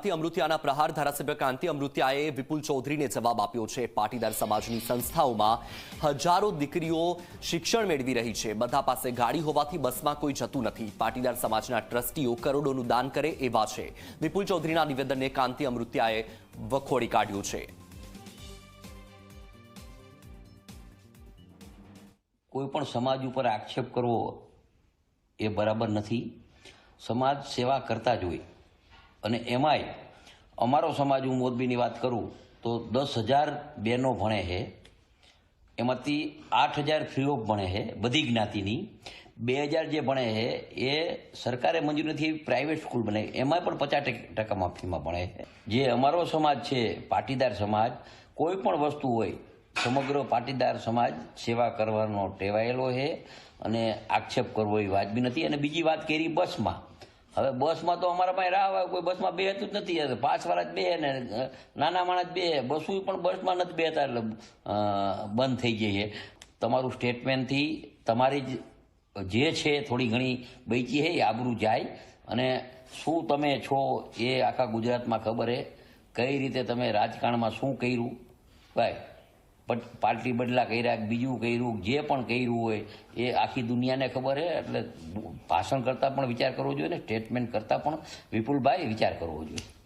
કાંતિ અમૃતિયાના પ્રહાર ધારાસભ્ય કાંતિ અમૃતિયાએ વિપુલ ચૌધરીને જવાબ આપ્યો છે. પાટીદાર સમાજની સંસ્થાઓમાં હજારો દીકરીઓ શિક્ષણ મેળવી રહી છે. બધા પાસે ગાડી હોવાથી બસમાં કોઈ જતું નથી. પાટીદાર સમાજના ટ્રસ્ટીઓ કરોડોનું દાન કરે એવા છે. વિપુલ ચૌધરીના નિવેદનને કાંતિ અમૃતિયાએ વખોડી કાઢ્યું છે. કોઈ પણ સમાજ ઉપર આક્ષેપ કરવો એ બરાબર નથી. સમાજ સેવા કરતા જ હોય. અને એમાંય અમારો સમાજ, હું મોરબીની વાત કરું, તો દસ હજાર બહેનો ભણે છે. એમાંથી આઠ હજાર ફ્રી ઓફ ભણે છે, બધી જ્ઞાતિની. બે હજાર જે ભણે છે, એ સરકારે મંજૂર નથી, પ્રાઇવેટ સ્કૂલ બને. એમાં પણ પચાસ ટકા માફીમાં ભણે છે. જે અમારો સમાજ છે, પાટીદાર સમાજ, કોઈ પણ વસ્તુ હોય, સમગ્ર પાટીદાર સમાજ સેવા કરવાનો ટેવાયેલો છે અને આક્ષેપ કરવો એ વાજબી નથી. અને બીજી વાત કરી બસમાં. હવે બસમાં તો અમારા પાસે રાહ આવે કોઈ બસમાં બેહતું જ નથી. પાંચ વાળા જ બે ને નાના માણસ બે બસું પણ બસમાં નથી બેહતા, એટલે બંધ થઈ જાય છે. તમારું સ્ટેટમેન્ટથી તમારી જ છે થોડી ઘણી બેચી હે આબરું જાય. અને શું તમે છો એ આખા ગુજરાતમાં ખબર હે? કઈ રીતે તમે રાજકારણમાં શું કર્યું? ભાઈ પાર્ટી બદલા કર્યા, બીજું કર્યું, જે પણ કર્યું હોય, એ આખી દુનિયાને ખબર છે એટલે ભાષણ કરતાં પણ વિચાર કરવો જોઈએ ને, સ્ટેટમેન્ટ કરતાં પણ વિપુલભાઈ વિચાર કરવો જોઈએ.